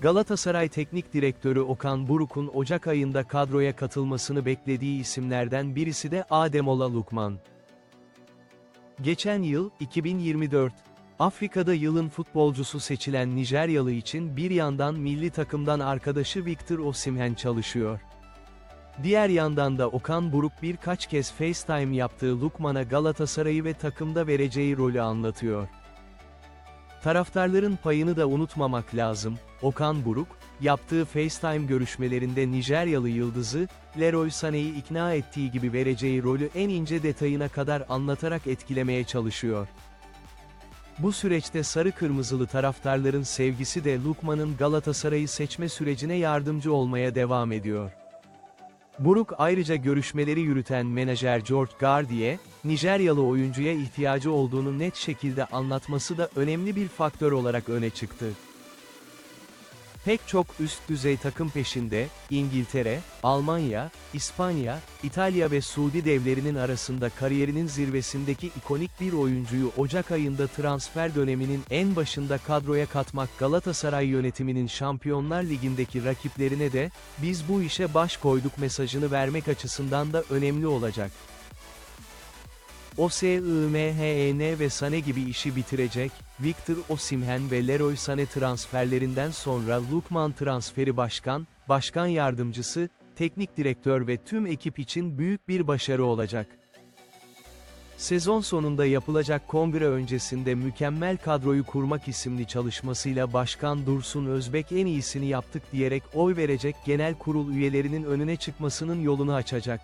Galatasaray Teknik Direktörü Okan Buruk'un Ocak ayında kadroya katılmasını beklediği isimlerden birisi de Ademola Lukman. Geçen yıl, 2024, Afrika'da yılın futbolcusu seçilen Nijeryalı için bir yandan milli takımdan arkadaşı Victor Osimhen çalışıyor. Diğer yandan da Okan Buruk birkaç kez FaceTime yaptığı Lukman'a Galatasaray'ı ve takımda vereceği rolü anlatıyor. Taraftarların payını da unutmamak lazım. Okan Buruk, yaptığı FaceTime görüşmelerinde Nijeryalı yıldızı, Leroy Sané'yi ikna ettiği gibi vereceği rolü en ince detayına kadar anlatarak etkilemeye çalışıyor. Bu süreçte sarı kırmızılı taraftarların sevgisi de Lukman'ın Galatasaray'ı seçme sürecine yardımcı olmaya devam ediyor. Buruk ayrıca görüşmeleri yürüten menajer George Gardi'ye, Nijeryalı oyuncuya ihtiyacı olduğunu net şekilde anlatması da önemli bir faktör olarak öne çıktı. Pek çok üst düzey takım peşinde, İngiltere, Almanya, İspanya, İtalya ve Suudi devlerinin arasında kariyerinin zirvesindeki ikonik bir oyuncuyu Ocak ayında transfer döneminin en başında kadroya katmak Galatasaray yönetiminin Şampiyonlar Ligi'ndeki rakiplerine de, biz bu işe baş koyduk mesajını vermek açısından da önemli olacak. OSIMHEN ve Sane gibi işi bitirecek, Victor Osimhen ve Leroy Sane transferlerinden sonra Lukman transferi başkan, başkan yardımcısı, teknik direktör ve tüm ekip için büyük bir başarı olacak. Sezon sonunda yapılacak kongre öncesinde mükemmel kadroyu kurmak isimli çalışmasıyla Başkan Dursun Özbek en iyisini yaptık diyerek oy verecek genel kurul üyelerinin önüne çıkmasının yolunu açacak.